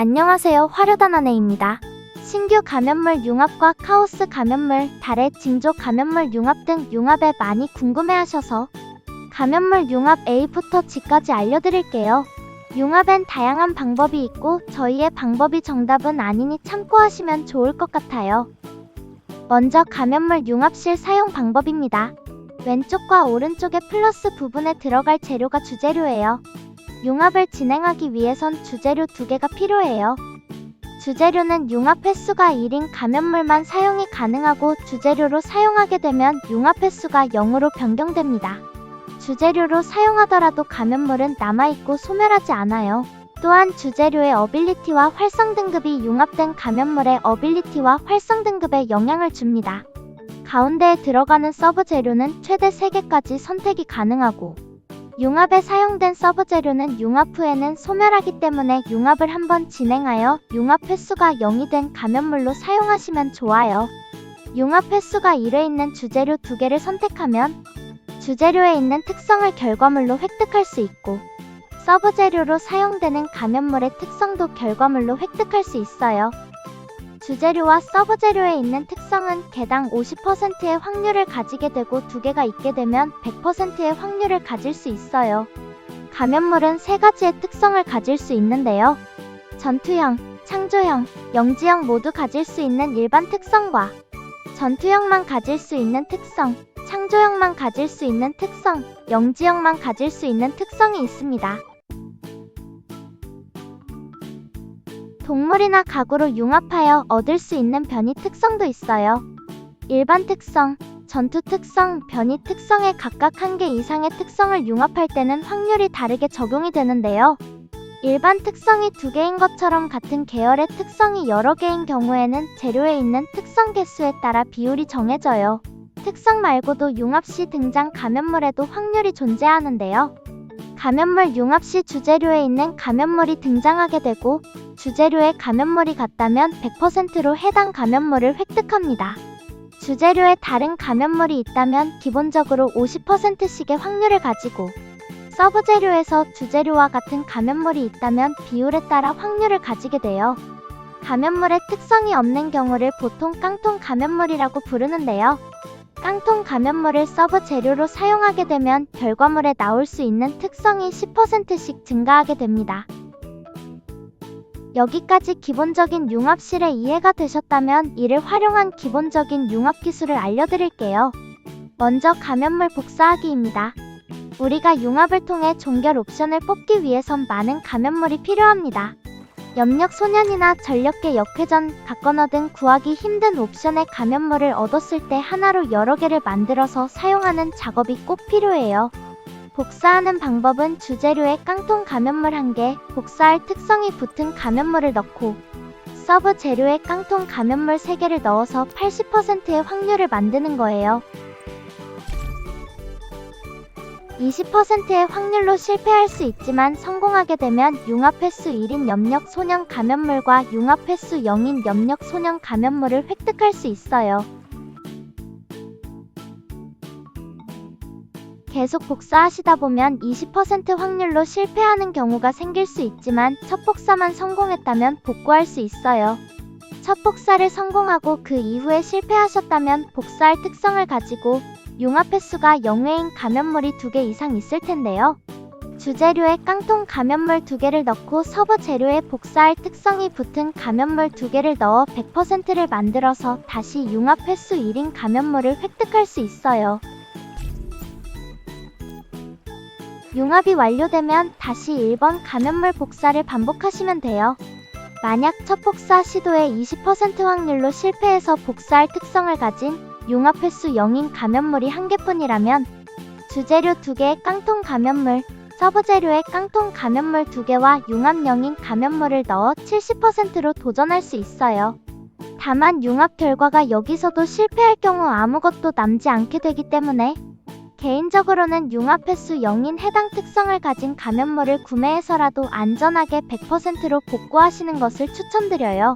안녕하세요. 화려단 아내입니다. 신규 감염물 융합과 카오스 감염물, 달의 징조 감염물 융합 등 융합에 많이 궁금해하셔서 감염물 융합 A부터 G까지 알려드릴게요. 융합엔 다양한 방법이 있고 저희의 방법이 정답은 아니니 참고하시면 좋을 것 같아요. 먼저 감염물 융합실 사용 방법입니다. 왼쪽과 오른쪽의 플러스 부분에 들어갈 재료가 주재료예요. 융합을 진행하기 위해선 주재료 두 개가 필요해요. 주재료는 융합 횟수가 1인 감염물만 사용이 가능하고 주재료로 사용하게 되면 융합 횟수가 0으로 변경됩니다. 주재료로 사용하더라도 감염물은 남아있고 소멸하지 않아요. 또한 주재료의 어빌리티와 활성 등급이 융합된 감염물의 어빌리티와 활성 등급에 영향을 줍니다. 가운데에 들어가는 서브 재료는 최대 3개까지 선택이 가능하고 융합에 사용된 서브 재료는 융합 후에는 소멸하기 때문에 융합을 한번 진행하여 융합 횟수가 0이 된 감염물로 사용하시면 좋아요. 융합 횟수가 1에 있는 주재료 두 개를 선택하면 주재료에 있는 특성을 결과물로 획득할 수 있고 서브 재료로 사용되는 감염물의 특성도 결과물로 획득할 수 있어요. 주재료와 서브 재료에 있는 특성은 개당 50%의 확률을 가지게 되고 두 개가 있게 되면 100%의 확률을 가질 수 있어요. 감염물은 세 가지의 특성을 가질 수 있는데요. 전투형, 창조형, 영지형 모두 가질 수 있는 일반 특성과 전투형만 가질 수 있는 특성, 창조형만 가질 수 있는 특성, 영지형만 가질 수 있는 특성이 있습니다. 동물이나 가구로 융합하여 얻을 수 있는 변이 특성도 있어요. 일반 특성, 전투 특성, 변이 특성에 각각 한 개 이상의 특성을 융합할 때는 확률이 다르게 적용이 되는데요. 일반 특성이 두 개인 것처럼 같은 계열의 특성이 여러 개인 경우에는 재료에 있는 특성 개수에 따라 비율이 정해져요. 특성 말고도 융합 시 등장 감염물에도 확률이 존재하는데요. 감염물 융합 시 주재료에 있는 감염물이 등장하게 되고 주재료에 감염물이 같다면 100%로 해당 감염물을 획득합니다. 주재료에 다른 감염물이 있다면 기본적으로 50%씩의 확률을 가지고 서브 재료에서 주재료와 같은 감염물이 있다면 비율에 따라 확률을 가지게 돼요. 감염물의 특성이 없는 경우를 보통 깡통 감염물이라고 부르는데요. 깡통 감염물을 서브 재료로 사용하게 되면 결과물에 나올 수 있는 특성이 10%씩 증가하게 됩니다. 여기까지 기본적인 융합실의 이해가 되셨다면 이를 활용한 기본적인 융합 기술을 알려드릴게요. 먼저 감염물 복사하기입니다. 우리가 융합을 통해 종결 옵션을 뽑기 위해선 많은 감염물이 필요합니다. 염력 소년이나 전력계 역회전, 각건어 등 구하기 힘든 옵션의 감염물을 얻었을 때 하나로 여러 개를 만들어서 사용하는 작업이 꼭 필요해요. 복사하는 방법은 주재료에 깡통 감염물 1개, 복사할 특성이 붙은 감염물을 넣고 서브 재료에 깡통 감염물 3개를 넣어서 80%의 확률을 만드는 거예요. 20%의 확률로 실패할 수 있지만 성공하게 되면 융합 횟수 1인 염력 소년 감염물과 융합 횟수 0인 염력 소년 감염물을 획득할 수 있어요. 계속 복사하시다 보면 20% 확률로 실패하는 경우가 생길 수 있지만 첫 복사만 성공했다면 복구할 수 있어요. 첫 복사를 성공하고 그 이후에 실패하셨다면 복사할 특성을 가지고 융합 횟수가 0회인 감염물이 2개 이상 있을 텐데요. 주재료에 깡통 감염물 2개를 넣고 서브 재료에 복사할 특성이 붙은 감염물 2개를 넣어 100%를 만들어서 다시 융합 횟수 1인 감염물을 획득할 수 있어요. 융합이 완료되면 다시 1번 감염물 복사를 반복하시면 돼요. 만약 첫 복사 시도에 20% 확률로 실패해서 복사할 특성을 가진 융합 횟수 0인 감염물이 한 개뿐이라면 주재료 2개의 깡통 감염물, 서브 재료의 깡통 감염물 2개와 융합 0인 감염물을 넣어 70%로 도전할 수 있어요. 다만 융합 결과가 여기서도 실패할 경우 아무것도 남지 않게 되기 때문에 개인적으로는 융합 횟수 0인 해당 특성을 가진 감염물을 구매해서라도 안전하게 100%로 복구하시는 것을 추천드려요.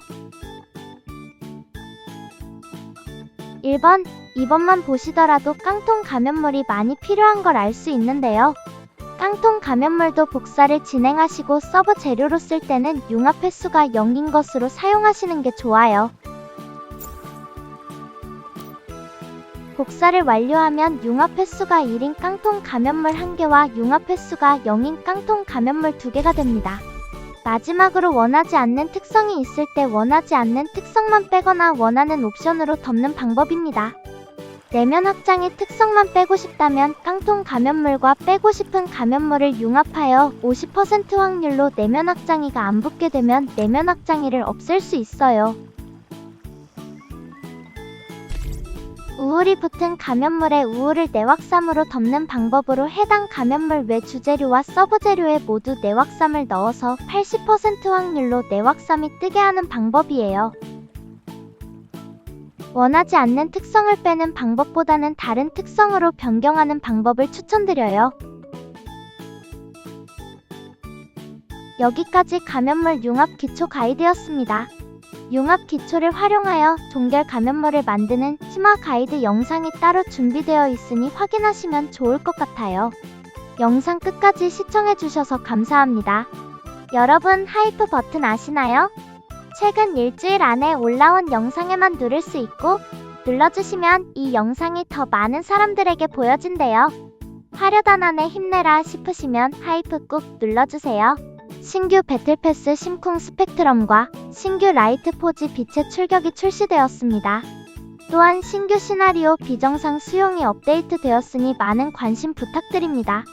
1번, 2번만 보시더라도 깡통 감염물이 많이 필요한 걸 알 수 있는데요. 깡통 감염물도 복사를 진행하시고 서버 재료로 쓸 때는 융합 횟수가 0인 것으로 사용하시는 게 좋아요. 복사를 완료하면 융합 횟수가 1인 깡통 감염물 1개와 융합 횟수가 0인 깡통 감염물 2개가 됩니다. 마지막으로 원하지 않는 특성이 있을 때 원하지 않는 특성만 빼거나 원하는 옵션으로 덮는 방법입니다. 내면 확장의 특성만 빼고 싶다면 깡통 감염물과 빼고 싶은 감염물을 융합하여 50% 확률로 내면 확장이가 안 붙게 되면 내면 확장이를 없앨 수 있어요. 우울이 붙은 감염물의 우울을 내확삼으로 덮는 방법으로 해당 감염물 외 주재료와 서브 재료에 모두 내확삼을 넣어서 80% 확률로 내확삼이 뜨게 하는 방법이에요. 원하지 않는 특성을 빼는 방법보다는 다른 특성으로 변경하는 방법을 추천드려요. 여기까지 감염물 융합 기초 가이드였습니다. 융합 기초를 활용하여 종결 감염물을 만드는 심화 가이드 영상이 따로 준비되어 있으니 확인하시면 좋을 것 같아요. 영상 끝까지 시청해주셔서 감사합니다. 여러분 하이프 버튼 아시나요? 최근 일주일 안에 올라온 영상에만 누를 수 있고 눌러주시면 이 영상이 더 많은 사람들에게 보여진대요. 화려단 안에 힘내라 싶으시면 하이프 꾹 눌러주세요. 신규 배틀패스 심쿵 스펙트럼과 신규 라이트 포지 빛의 출격이 출시되었습니다. 또한 신규 시나리오 비정상 수용이 업데이트 되었으니 많은 관심 부탁드립니다.